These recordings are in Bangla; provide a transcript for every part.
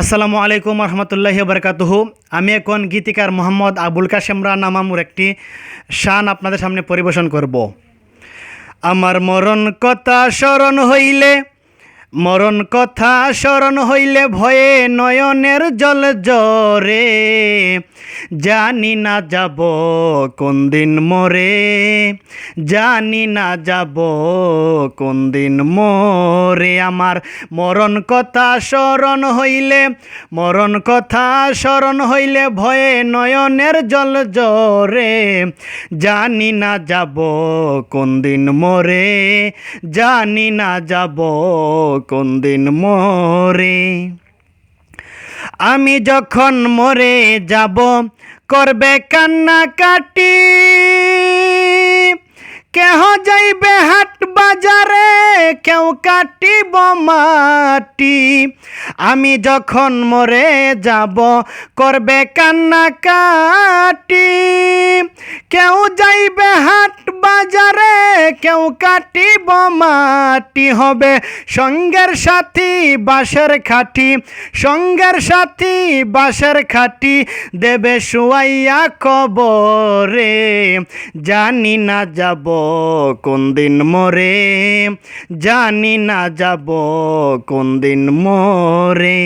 আসসালামু আলাইকুম রহমতুল্লাহি বরকাতহ। আমি এখন গীতিকার মোহাম্মদ আবুল কাশেমরা নামামুর একটি শান আপনাদের সামনে পরিবেশন করব। আমার মরণ কথা স্মরণ হইলে মরণ কথা স্মরণ হইলে ভয়ে নয়নের জল জরে জানি না যাব কোন দিন মরে। জানি না যাব কোন দিন মরে। আমার মরণ কথা স্মরণ হইলে, মরণ কথা স্মরণ হইলে ভয়ে নয়নের জল জরে জানি না যাব কোন দিন মরে। জানি না যাব কোন দিন মরে? আমি যখন মরে যাব, করবে কান্না কাটি। কেহ যাইবে হাট বাজারে, কেউ কাটিব মাটি। আমি যখন মরে যাব, করবে কান্না কাটি। কেউ যাইবে হাট বাজারে, কেউ কাটিব মাটি হবে। সঙ্গের সাথী, বাঁশের খাটি। সঙ্গের সাথী, বাঁশের খাটি দেবে শুয়াইয়া কবরে। জানি না যাব কোন দিন মরে, জানি না যাব কোন দিন মরে।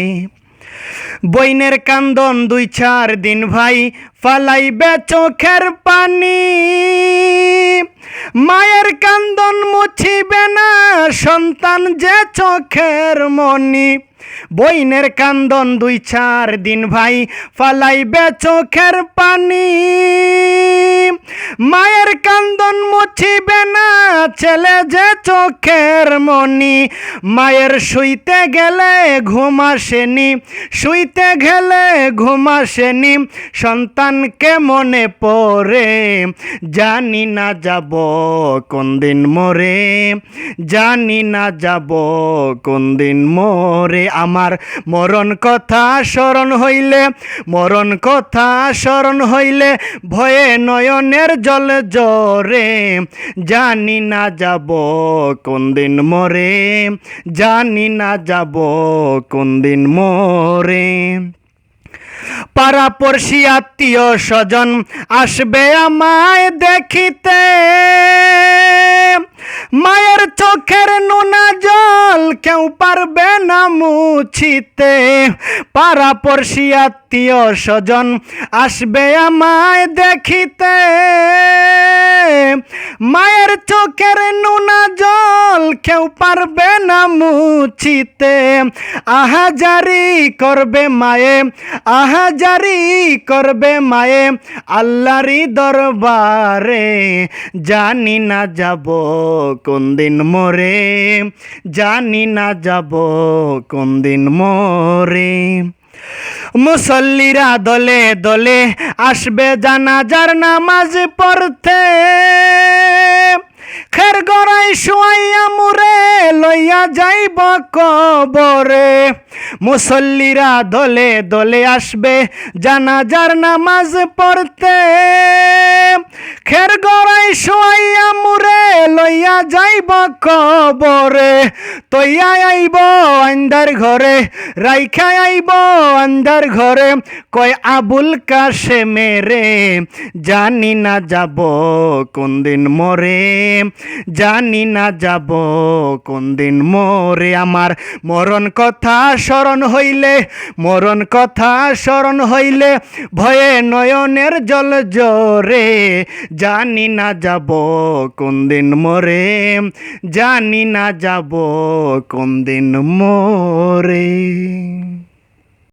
বইনের কান্দন দুই চার দিন ভাই ফালাইবে চোখের পানি। মায়ের কান্দন মুছিবে না, সন্তান যে চোখের মনি। বইনের কান্দন দুই চার দিন ভাই ফালাইবে চোখের পানি। মায়ের কান্দন মুছিবে না, ছেলে যে চোখের মনি। মায়ের শুইতে গেলে ঘুম আসেনি, শুইতে গেলে ঘুম আসেনি। সন্তানকে মনে পড়ে, জানি না যাব কোন দিন মরে। জানি না যাব কোন দিন মরে। আমার মরণ কথা স্মরণ হইলে, মরণ কথা স্মরণ হইলে, ভয়ে নয়নের জল জরে জানি না যাব কোন দিন মরে, জানি না যাব কোন দিন মরে। পাড়া পড়শি আত্মীয় স্বজন আসবে আমায় দেখিতে। মায়ের চোখের নোনা কেউ পারবে না মুছিতে। পাড়া পড়শি আত্মীয় স্বজন আসবে আমায় দেখিতে। মায়ের চোখের নোনা জল কেউ পারবে না মুছিতে। আহাজারি করবে মায়ে, আহাজারি করবে মায়ে আল্লাহরি দরবারে। জানি না যাব কোন দিন মরে, জানি না যাব কোন দিন মরে। মুসল্লিরা দলে দলে আসবে জানাজার নামাজ পড়তে। খের গড়াই শুয়াইয়া মুরে লইয়া যাইব কবরে। মুসল্লিরা দলে দলে আসবে জানাজার নামাজ পড়তে। খের গড়াই শুয়াইয়া মুরে লইয়া যাইব কবরে তৈয়া আইব আন্দার ঘরে, রাইখা আইব আন্দার ঘরে। কয়, আবুল কাশে মেরে জানি না যাব কোন দিন মরে, জানি না যাব কোন দিন মরে। আমার মরণ কথা স্মরণ হইলে, মরণ কথা স্মরণ হইলে, ভয়ে নয়নের জল জরে, জানি না যাব কোন দিন মরে জানি না যাব কোন দিন মরে।